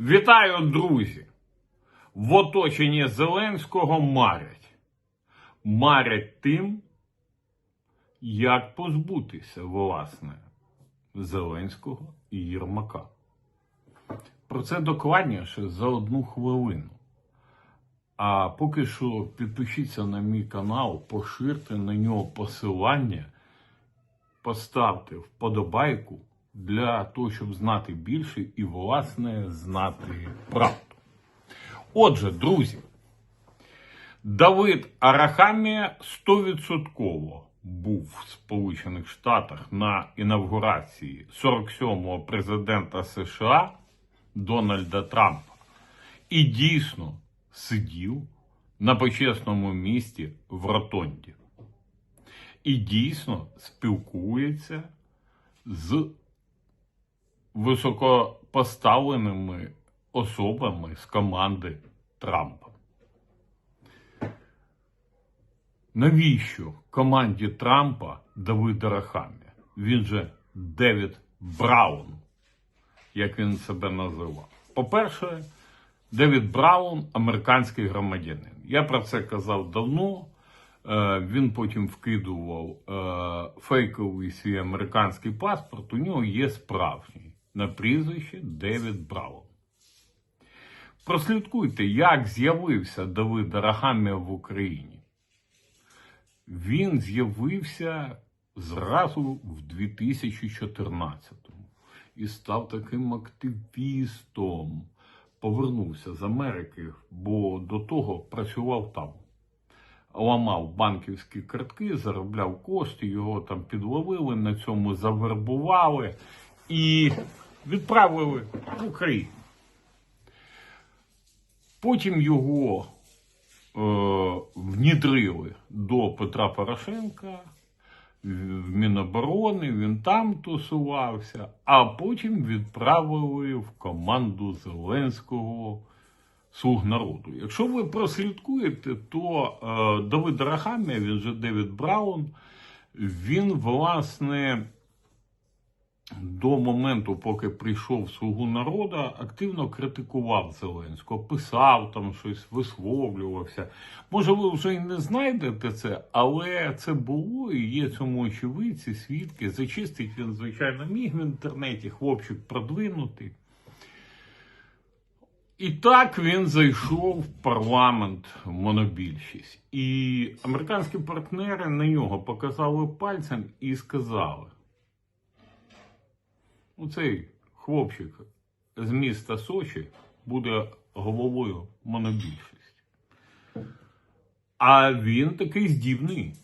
Вітаю, друзі! В оточенні Зеленського марять. Марять тим, як позбутися, власне, Зеленського і Єрмака. Про це докладніше за одну хвилину. А поки що підпишіться на мій канал, поширте на нього посилання, поставте вподобайку для того, щоб знати більше і, власне, знати правду. Отже, друзі, Давид Арахамія 100% був в Сполучених Штатах на інавгурації 47-го президента США Дональда Трампа і дійсно сидів на почесному місці в Ротонді. І дійсно спілкується з високопоставленими особами з команди Трампа. Навіщо команді Трампа Давида Рахамія? Він же Девід Браун, як він себе називав. По-перше, Девід Браун американський громадянин. Я про це казав давно. Е, Він потім вкидував е, фейковий свій американський паспорт. У нього є справжній на прізвище Девід Браун. Прослідкуйте, як з'явився Давид Арахамія в Україні. Він з'явився зразу в 2014-му і став таким активістом. Повернувся з Америки, бо до того працював там. Ламав банківські картки, заробляв кошти, його там підловили, на цьому завербували і відправили в Україну. Потім його е, внідрили до Петра Порошенка в Міноборони, він там тусувався, а потім відправили в команду Зеленського Слуг народу. Якщо ви прослідкуєте, то е, Давид Рахамія, він же Девід Браун, він, власне, до моменту, поки прийшов Слугу народу, активно критикував Зеленського, писав там щось, висловлювався. Може, ви вже й не знайдете це, але це було і є цьому очевидці, свідки. Зачистить він, звичайно, міг в інтернеті, хлопчик продвинутий. І так він зайшов в парламент в монобільшість. І американські партнери на нього показали пальцем і сказали: оцей хлопчик з міста Сочі буде головою монобільшості. А він такий здібний.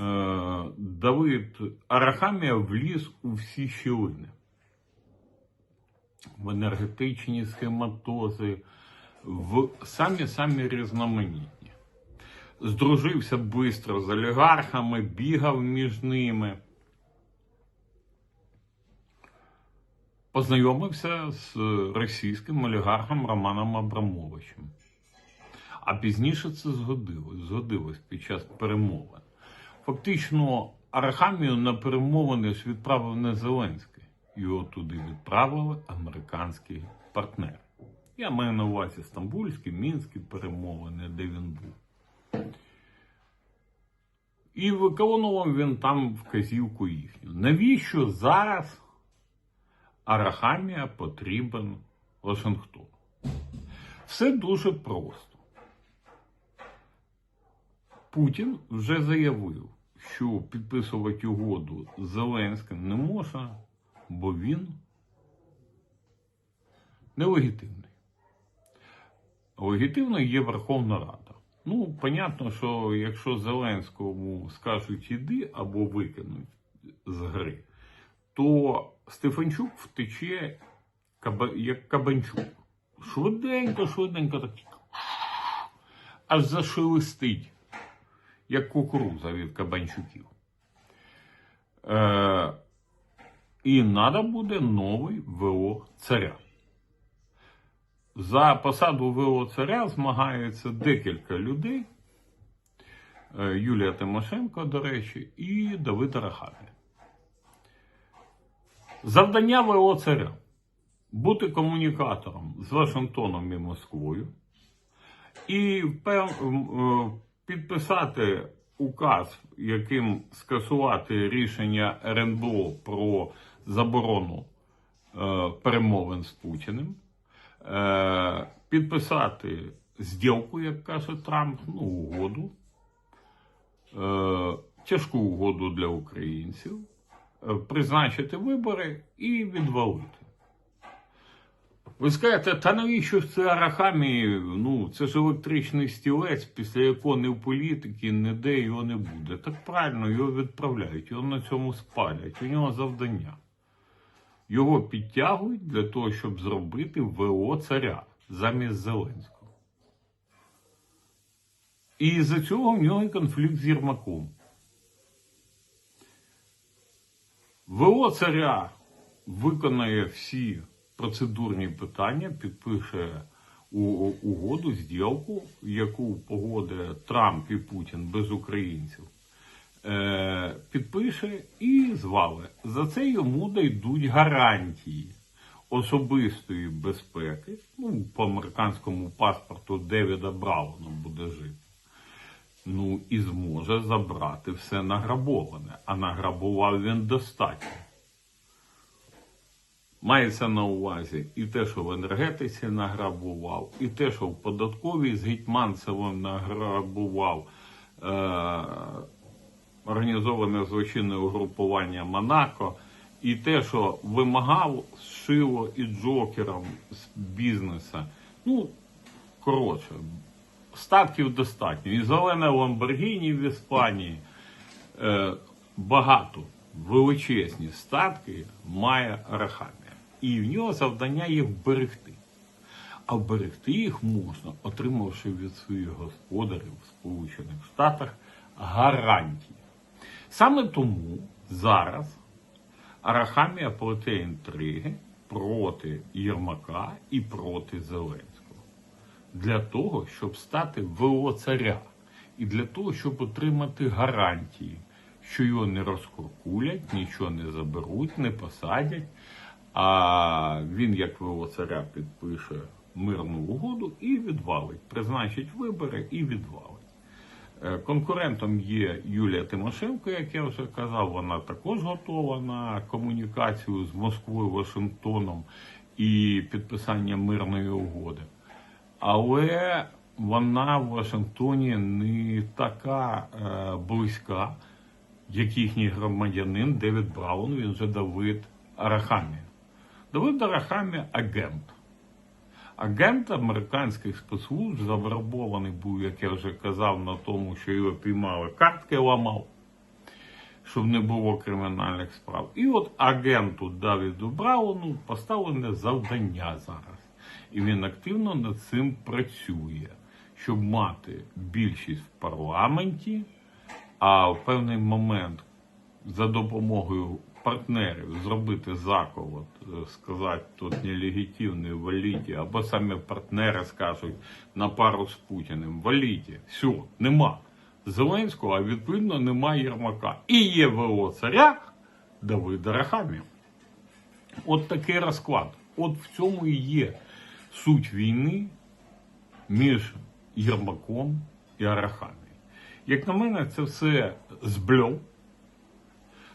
Е, Давид Арахамія вліз у всі щілини в енергетичні схематози, в самі-самі різноманітні. Здружився швидко з олігархами, бігав між ними. Познайомився з російським олігархом Романом Абрамовичем. А пізніше це згодилось, згодилось під час перемовин. Фактично, Арахамію на перемовини ж відправив не Зеленський. Його туди відправили американські партнери. Я маю на увазі стамбульські, мінські перемовини, де він був. І виконував він там вказівку їхню. Навіщо зараз Арахамія потрібен Вашингтону? Все дуже просто. Путін вже заявив, що підписувати угоду з Зеленським не можна бо він нелегітимний. Легітимною є Верховна Рада. Ну, понятно, що якщо Зеленському скажуть іди або викинуть з гри, то Стефанчук втече каба- як Кабанчук. Швиденько, швиденько так аж зашелестить, як кукуруза від Кабанчуків. Е, і треба буде новий ВО царя. За посаду ВО царя змагається декілька людей. Е, Юлія Тимошенко, до речі, і Давид Арахамія. Завдання ВО царя. Бути комунікатором з Вашингтоном і Москвою. І е, підписати указ, яким скасувати рішення РНБО про заборону е, перемовин з Путіним, е, підписати зділку, як каже Трамп, ну, угоду, тяжку угоду для українців, призначити вибори і відвалити. Ви скажете, та навіщо це Арахамі? Ну, це ж електричний стілець, після якого ні в політики, ніде його не буде. Так правильно, його відправляють, його на цьому спалять. У нього завдання. Його підтягують для того, щоб зробити ВО царя замість Зеленського. І з-за цього в нього і конфлікт з Єрмаком. ВО царя виконає всі процедурні питання, підпише угоду, зділку, яку погодить Трамп і Путін без українців. Е, підпише і звали. За це йому дійдуть гарантії особистої безпеки. Ну, по американському паспорту Девіда Брауна буде жити. Ну і зможе забрати все награбоване, а награбував він достатньо. Мається на увазі і те, що в енергетиці награбував, і те, що в податковій з Гетьманцевим награбував е- організоване злочинне угрупування Монако, і те, що вимагав з Шило і Джокером з бізнеса. Ну, коротше, статків достатньо. І зелене Ламборгіні в Іспанії е, багато, величезні статки має Арахамія. І в нього завдання їх вберегти. А вберегти їх можна, отримавши від своїх господарів в Сполучених Штатах гарантії. Саме тому зараз Арахамія плете інтриги проти Єрмака і проти Зеленського. Для того, щоб стати ВО царя. І для того, щоб отримати гарантії, що його не розкуркулять, нічого не заберуть, не посадять. А він, як ВО царя, підпише мирну угоду і відвалить, призначить вибори і відвалить. Е, Конкурентом є Юлія Тимошенко, як я вже казав, вона також готова на комунікацію з Москвою, Вашингтоном і підписання мирної угоди. Але вона в Вашингтоні не така е, близька, як їхній громадянин Девід Браун, він же Давид Арахамія. Давид Арахамія агент. Агент американських спецслужб завербований був, як я вже казав, на тому, що його піймали, картки ламав, щоб не було кримінальних справ. І от агенту Давіду Брауну поставлене завдання зараз. І він активно над цим працює, щоб мати більшість в парламенті, а в певний момент за допомогою партнерів зробити заколот, е, сказати тут нелегітимний, валіті, або самі партнери скажуть на пару з Путіним, валіті, все, нема Зеленського, а відповідно нема Єрмака. І є ВО царя Давида Рахамі. От такий розклад. От в цьому і є суть війни між Єрмаком і Арахамією. Як на мене, це все збльов,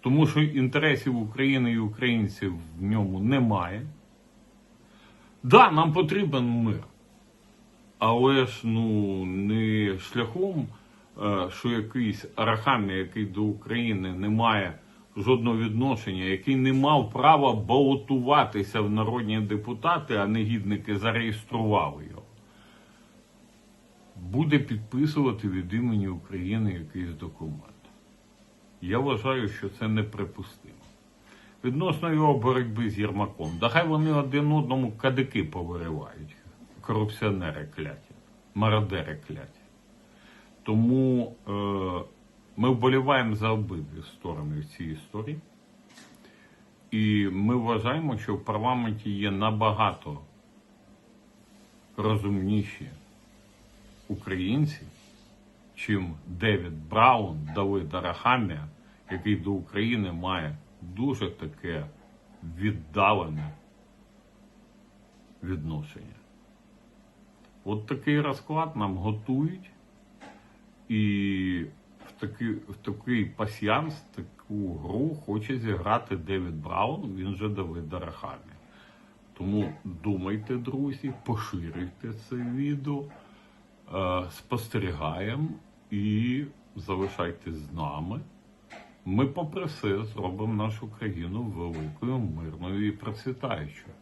тому що інтересів України і українців в ньому немає. Да, нам потрібен мир. Але ж ну не шляхом, е, що якийсь Арахамія, який до України не має жодного відношення, який не мав права балотуватися в народні депутати, а негідники зареєстрували його, буде підписувати від імені України якийсь документ. Я вважаю, що це неприпустимо. Відносно його боротьби з Єрмаком, да хай вони один одному кадики повиривають, корупціонери кляті, мародери кляті. Тому е, ми вболіваємо за обидві сторони в цій історії. І ми вважаємо, що в парламенті є набагато розумніші українці, чим Девід Браун, Давид Арахамія, який до України має дуже таке віддалене відношення. От такий розклад нам готують, і в такий, в такий пасьянс, таку гру хоче зіграти Девід Браун, він же Давид Дарахамі. Тому думайте, друзі, поширюйте це відео, е, спостерігаємо і залишайтесь з нами. Ми, попри все, зробимо нашу країну великою, мирною і процвітаючою.